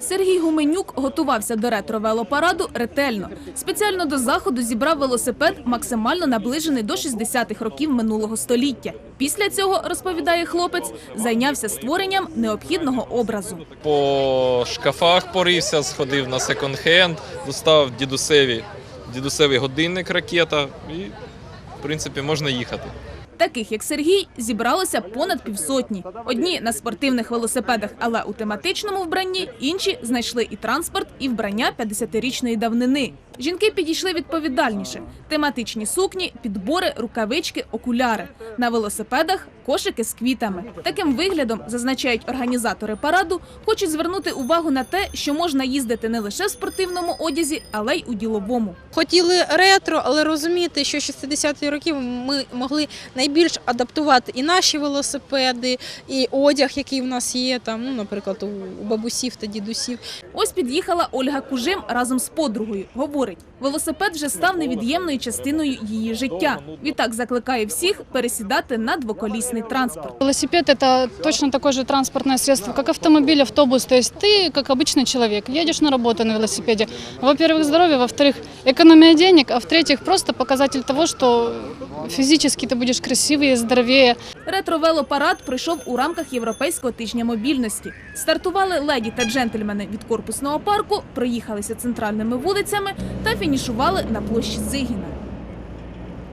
Сергій Гуменюк готувався до ретро-велопараду ретельно. Спеціально до заходу зібрав велосипед, максимально наближений до 60-х років минулого століття. Після цього, розповідає хлопець, зайнявся створенням необхідного образу. По шкафах порився, сходив на секонд-хенд, достав дідусеві, дідусевий годинник ракета і, в принципі, можна їхати. Таких як Сергій зібралося понад півсотні. Одні на спортивних велосипедах, але у тематичному вбранні, інші знайшли і транспорт, і вбрання 50-річної давнини. Жінки підійшли відповідальніше: тематичні сукні, підбори, рукавички, окуляри. На велосипедах кошики з квітами. Таким виглядом, зазначають організатори параду, хочуть звернути увагу на те, що можна їздити не лише в спортивному одязі, але й у діловому. Хотіли ретро, але розуміти, що 60-ті років ми могли найбільш адаптувати і наші велосипеди, і одяг, який в нас є, там, ну, наприклад, у- у бабусів та дідусів. Ось під'їхала Ольга Кужим разом з подругою. Говорить, велосипед вже став невід'ємною частиною її життя. Відтак закликає всіх пересідати на двоколісний транспорт. Велосипед – это точно такое же транспортное средство, как автомобиль, автобус. То есть ты, как обычный человек, едешь на работу на велосипеде. Во-первых, здоровье, во-вторых, экономия денег, а в-третьих, просто показатель того, что физически ты будешь красивее, здоровее. Ретро-велопарад пройшов у рамках Європейського тижня мобільності. Стартували леді та джентльмени від корпусного парку, проїхалися центральними вулицями та фінішували на площі Зигіна.